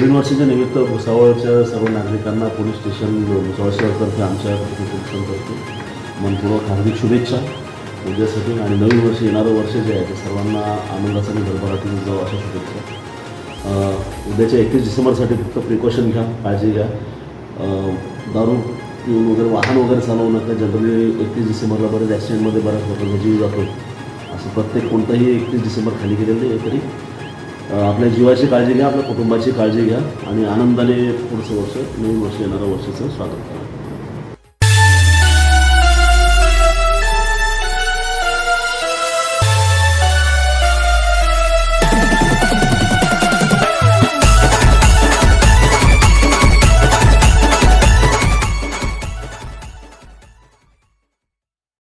नवीन वर्षाच्या निमित्त भुसावळच्या सर्व नागरिकांना पोलीस स्टेशन भुसावळ शहरातर्फे आमच्या पोलिसांतर्फे मनपूर्वक हार्दिक शुभेच्छा. उद्यासाठी आणि नवीन वर्ष येणारं वर्ष जे आहे ते सर्वांना आनंदासाठी आणि जाऊ अशा शुभेच्छा. उद्याच्या एकतीस डिसेंबरसाठी फक्त प्रिकॉशन घ्या काळजी घ्या. दारू पिऊन वगैरे वाहन वगैरे चालवू नका. जनरली एकतीस डिसेंबरला बरेच ॲक्सिडेंटमध्ये बऱ्याच लोकांचा जीव जातो. असं प्रत्येक कोणताही एकतीस डिसेंबर खाली गेलेलं नाही तरी आपल्या जीवाची काळजी घ्या आपल्या कुटुंबाची काळजी घ्या आणि आनंदाने पुढचं वर्ष नवीन वर्ष येणाऱ्या वर्षाचं स्वागत करा.